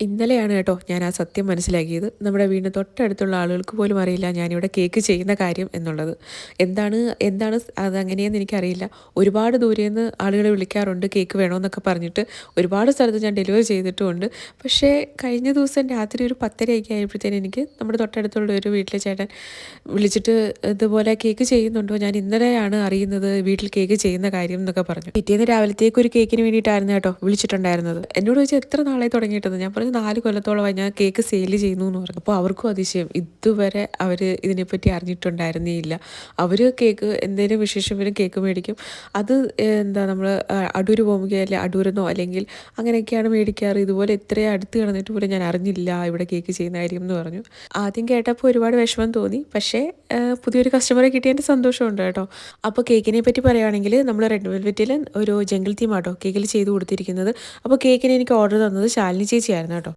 ഇന്നലെയാണ് കേട്ടോ ഞാൻ ആ സത്യം മനസ്സിലാക്കിയത്. നമ്മുടെ വീടിന് തൊട്ടടുത്തുള്ള ആളുകൾക്ക് പോലും അറിയില്ല ഞാനിവിടെ കേക്ക് ചെയ്യുന്ന കാര്യം എന്നുള്ളത്. എന്താണ് എന്താണ് അതങ്ങനെയെന്ന് എനിക്കറിയില്ല. ഒരുപാട് ദൂരെ നിന്ന് ആളുകളെ വിളിക്കാറുണ്ട് കേക്ക് വേണമെന്നൊക്കെ പറഞ്ഞിട്ട് ഒരുപാട് സ്ഥലത്ത് ഞാൻ ഡെലിവറി ചെയ്തിട്ടുമുണ്ട്. പക്ഷേ കഴിഞ്ഞ ദിവസം രാത്രി ഒരു പത്തരയൊക്കെ ആയപ്പോഴത്തേനും എനിക്ക് നമ്മുടെ തൊട്ടടുത്തുള്ള ഒരു വീട്ടിലെ ചേട്ടൻ വിളിച്ചിട്ട് ഇതുപോലെ കേക്ക് ചെയ്യുന്നുണ്ടോ? ഞാൻ ഇന്നലെയാണ് അറിയുന്നത് വീട്ടിൽ കേക്ക് ചെയ്യുന്ന കാര്യം എന്നൊക്കെ പറഞ്ഞു. പിറ്റേന്ന് രാവിലത്തേക്ക് ഒരു കേക്കിന് വേണ്ടിയിട്ടായിരുന്നു കേട്ടോ വിളിച്ചിട്ടുണ്ടായിരുന്നത്. എന്നോട് ചോദിച്ചാൽ എത്ര നാളെ തുടങ്ങിയിട്ടത്? ഞാൻ നാല് കൊല്ലത്തോളമായി ഞാൻ കേക്ക് സെയിൽ ചെയ്യുന്നു എന്ന് പറഞ്ഞു. അപ്പോൾ അവർക്കും അതിശയം. ഇതുവരെ അവർ ഇതിനെപ്പറ്റി അറിഞ്ഞിട്ടുണ്ടായിരുന്നേയില്ല. അവർ കേക്ക് എന്തെങ്കിലും വിശേഷം വരും കേക്ക് മേടിക്കും. അത് എന്താ നമ്മൾ അടൂർ പോകുമ്പോൾ അല്ലെ അടൂരെന്നോ അല്ലെങ്കിൽ അങ്ങനെയൊക്കെയാണ് മേടിക്കാറ്. ഇതുപോലെ ഇത്രയും അടുത്ത് കിടന്നിട്ട് പോലും ഞാൻ അറിഞ്ഞില്ല ഇവിടെ കേക്ക് ചെയ്യുന്ന കാര്യം എന്ന് പറഞ്ഞു. ആദ്യം കേട്ടപ്പോൾ ഒരുപാട് വിഷമം തോന്നി. പക്ഷേ പുതിയൊരു കസ്റ്റമറെ കിട്ടിയതിന്റെ സന്തോഷമുണ്ട് കേട്ടോ. അപ്പോൾ കേക്കിനെ പറ്റി പറയുകയാണെങ്കിൽ നമ്മൾ റെഡ് വെൽവെറ്റിൽ ഒരു ജംഗിൾ തീം ആട്ടോ കേക്കിൽ ചെയ്ത് കൊടുത്തിരിക്കുന്നത്. അപ്പോൾ കേക്കിന് എനിക്ക് ഓർഡർ തന്നത് ശാലിനി ചേച്ചിയായിരുന്നു